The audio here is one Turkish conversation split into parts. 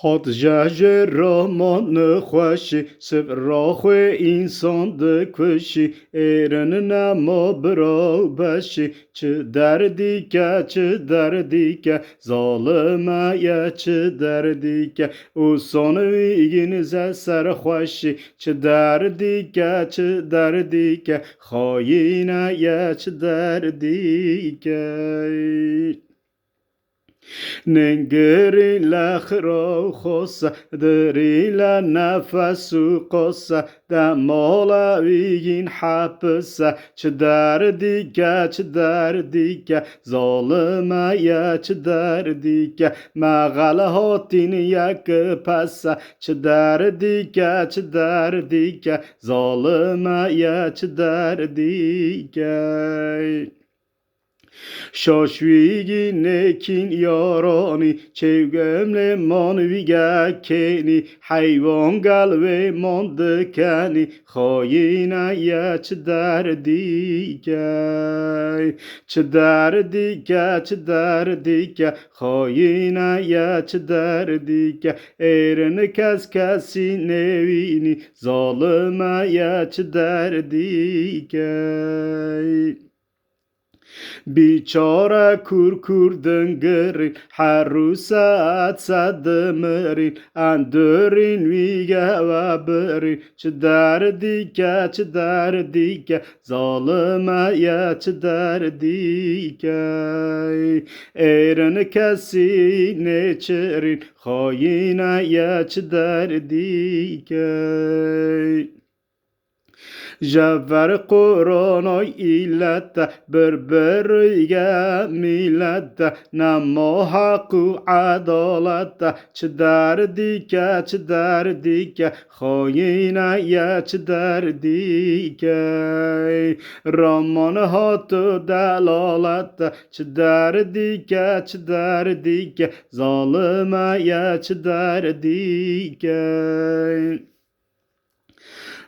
حد جه رامان خوشی سب راه انسان دکشی ایرن نما برا بشی چه دردی که چه دردی که ظالمه یا چه دردی که او سانویگین ز سر خوشی چه دردی که چه دردی که خاینه یا چه دردی که ننگری لخرا خوصا دری لنفس قصا دمالا ویگین حبسا چه دردی که چه دردی که ظالمه یا چه دردی که مغل هاتین یک پسا چه دردی که چه دردی که ظالمه یا چه دردی که shoshwiginekin yoroni chevgemle monvigakeni hayvon galve mondikani xoyinaya chidardika chidardika chidardika xoyinaya chidardika erini kaskasi nevini zolimaya chidardika بیچاره کور دنگرین هر روز ساعت صد مرین اندرین ویگه و برین چه دردی که چه دردی که ظالمه یا چه دردی که ایرن کسی نچرین خاینه یا چه دردی که javvari qur'onoy illatda bir biriga millatda namo haqu adolatda chidardika chidardika xoyinaya chidardika romon hotu dalolatda chidardika chidardika zolimaya chidardika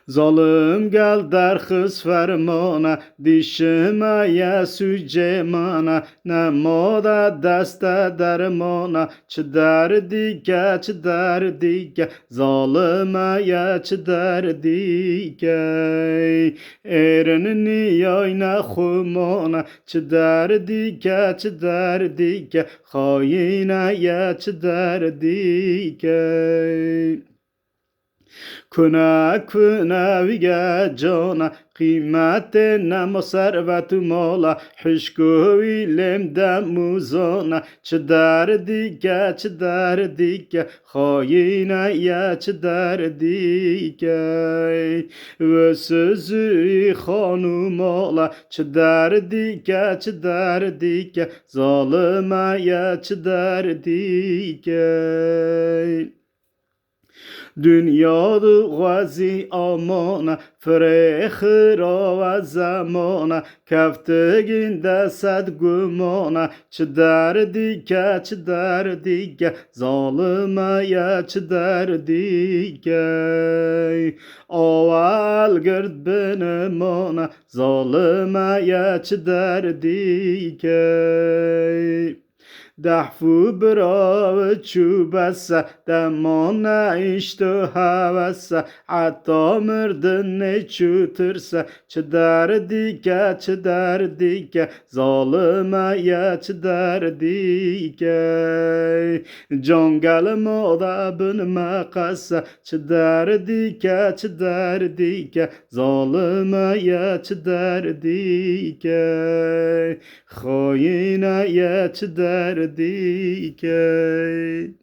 Zalım gel der kız fermana Dişime sücemana Ne moda deste dermana Çi derdike çi derdike Zalime ye çi derdike Erinini yayna humana Çi derdike çi derdike Haine ye çi derdike کنک کنوی جانا قیمت نم و ثروت و مالا حشکوی لم دم موزانا چه در دیگه چه در دیگه خاینه یا چه در دیگه و سزوی خانو مالا چه در دیگه چه در دیگه ظالمه یا چه در دیگه دنیاdı غازی آمانا فرخرا و زمانا کفتگین صد گمانا چه دردی که چه دردی که ظالمه یا چه دردی که اول گرد بنمانا ظالمه یا چه دردی که دحفو برا چوبسه دمان ایشتو هوسه عطا مردن چوترسه چه دردی که چه دردی که ظالمه یا چه دردی که جنگل مادا بن مقصه چه دردی که چه دردی که ظالمه یا چه دردی که خاینه یا چه دردی که